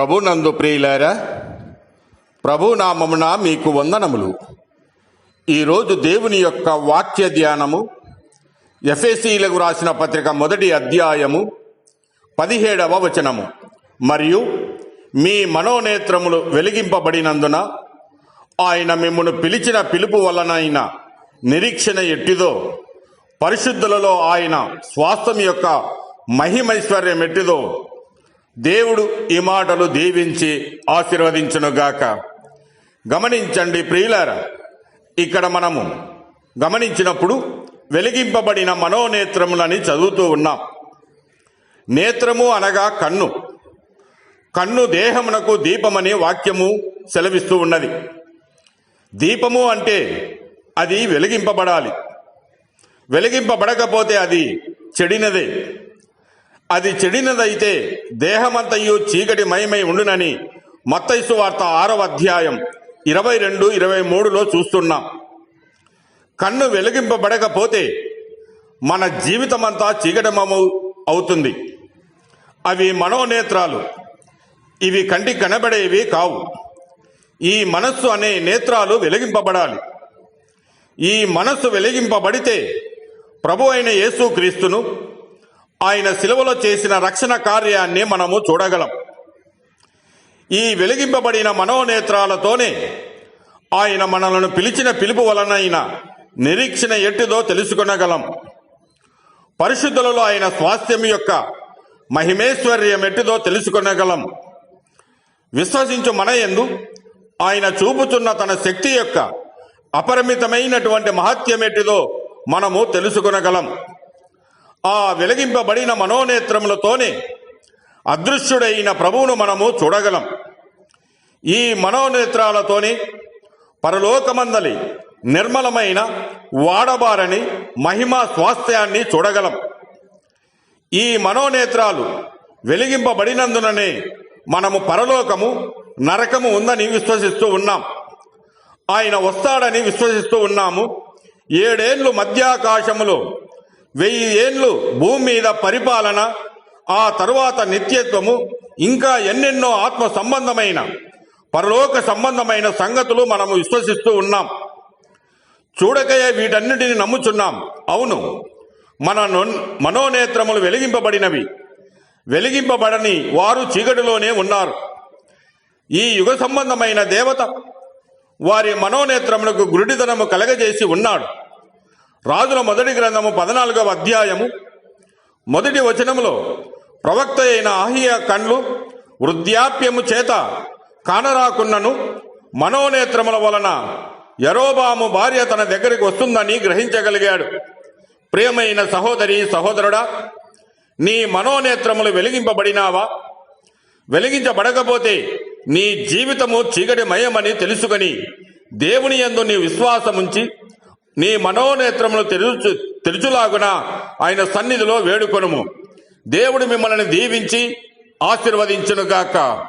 ప్రభు నందు ప్రియులారా ప్రభు నామమున మీకు వందనములు. ఈరోజు దేవుని యొక్క వాక్య ధ్యానము ఎఫ్ఎసీలకు రాసిన పత్రిక మొదటి అధ్యాయము పదిహేడవ వచనము. మరియు మీ మనోనేత్రములు వెలిగింపబడినందున ఆయన మిమ్మను పిలిచిన పిలుపు వలనైన నిరీక్షణ ఎట్టిదో పరిశుద్ధులలో ఆయన స్వాస్థ్యం యొక్క మహిమైశ్వర్యం ఎట్టిదో దేవుడు ఈ మాటలు దీవించి ఆశీర్వదించునుగాక. గమనించండి ప్రియులార ఇక్కడ మనము గమనించినప్పుడు వెలిగింపబడిన మనోనేత్రములని చదువుతూ ఉన్నాం. నేత్రము అనగా కన్ను. కన్ను దేహమునకు దీపమని వాక్యము సెలవిస్తూ ఉన్నది. దీపము అంటే అది వెలిగింపబడాలి. వెలిగింపబడకపోతే అది చెడినదే. అది చెడినదైతే దేహమంతయు చీకటి మయమై ఉండునని మత్తైసు వార్త ఆరవ అధ్యాయం ఇరవై రెండు ఇరవై మూడులో చూస్తున్నాం. కన్ను వెలిగింపబడకపోతే మన జీవితమంతా చీకటమము అవుతుంది. అవి మనోనేత్రాలు. ఇవి కంటి కనబడేవి కావు. ఈ మనస్సు అనే నేత్రాలు వెలిగింపబడాలి. ఈ మనస్సు వెలిగింపబడితే ప్రభు అయిన యేసుక్రీస్తును ఆయన సిలువలో చేసిన రక్షణ కార్యాన్ని మనము చూడగలం. ఈ వెలిగింపబడిన మనోనేత్రాలతోనే ఆయన మనలను పిలిచిన పిలుపు వలనైన నిరీక్షణ ఎట్టిదో తెలుసుకొనగలం. పరిశుద్ధులలో ఆయన స్వాస్థ్యం యొక్క మహిమేశ్వర్యం ఎట్టిదో తెలుసుకొనగలం. విశ్వసించు మన ఎందు ఆయన చూపుతున్న తన శక్తి యొక్క అపరిమితమైనటువంటి మహత్యం ఎట్టిదో మనము తెలుసుకొనగలం. ఆ వెలిగింపబడిన మనోనేత్రములతోనే అదృశ్యుడైన ప్రభువును మనము చూడగలం. ఈ మనోనేత్రాలతోనే పరలోకమందలి నిర్మలమైన వాడబారని మహిమ స్వాస్థ్యాన్ని చూడగలం. ఈ మనోనేత్రాలు వెలిగింపబడినందుననే మనము పరలోకము నరకము ఉందని విశ్వసిస్తూ ఉన్నాం. ఆయన వస్తాడని విశ్వసిస్తూ ఉన్నాము. ఏడేళ్ళు మధ్యాకాశములో వెయ్యి ఏండ్లు భూమి మీద పరిపాలన ఆ తరువాత నిత్యత్వము ఇంకా ఎన్నెన్నో ఆత్మ సంబంధమైన పరలోక సంబంధమైన సంగతులు మనము విశ్వసిస్తూ ఉన్నాం. చూడకయే వీటన్నిటిని నమ్ముచున్నాం. అవును మన నొన్- మనోనేత్రములు వెలిగింపబడినవి. వెలిగింపబడని వారు చీకటిలోనే ఉన్నారు. ఈ యుగ సంబంధమైన దేవత వారి మనోనేత్రములకు గురుడితనము కలగజేసి ఉన్నాడు. రాజుల మొదటి గ్రంథము పద్నాలుగవ అధ్యాయము. మొదటి వచనములో ప్రవక్త అయిన ఆహియ కండ్లు వృద్ధాప్యము చేత కానరాకున్నను మనోనేత్రముల వలన యరోబాము భార్య తన దగ్గరికి వస్తుందని గ్రహించగలిగాడు. ప్రియమైన సహోదరి సహోదరుడా నీ మనోనేత్రములు వెలిగింపబడినావా? వెలిగించబడకపోతే నీ జీవితము చీకటిమయమని తెలుసుకొని దేవుని యందు నీ విశ్వాసముంచి నీ మనోనేత్రములు తెరుచు తెరుచులాగున ఆయన సన్నిధిలో వేడుకొనుము. దేవుడు మిమ్మల్ని దీవించి ఆశీర్వదించునుగాక.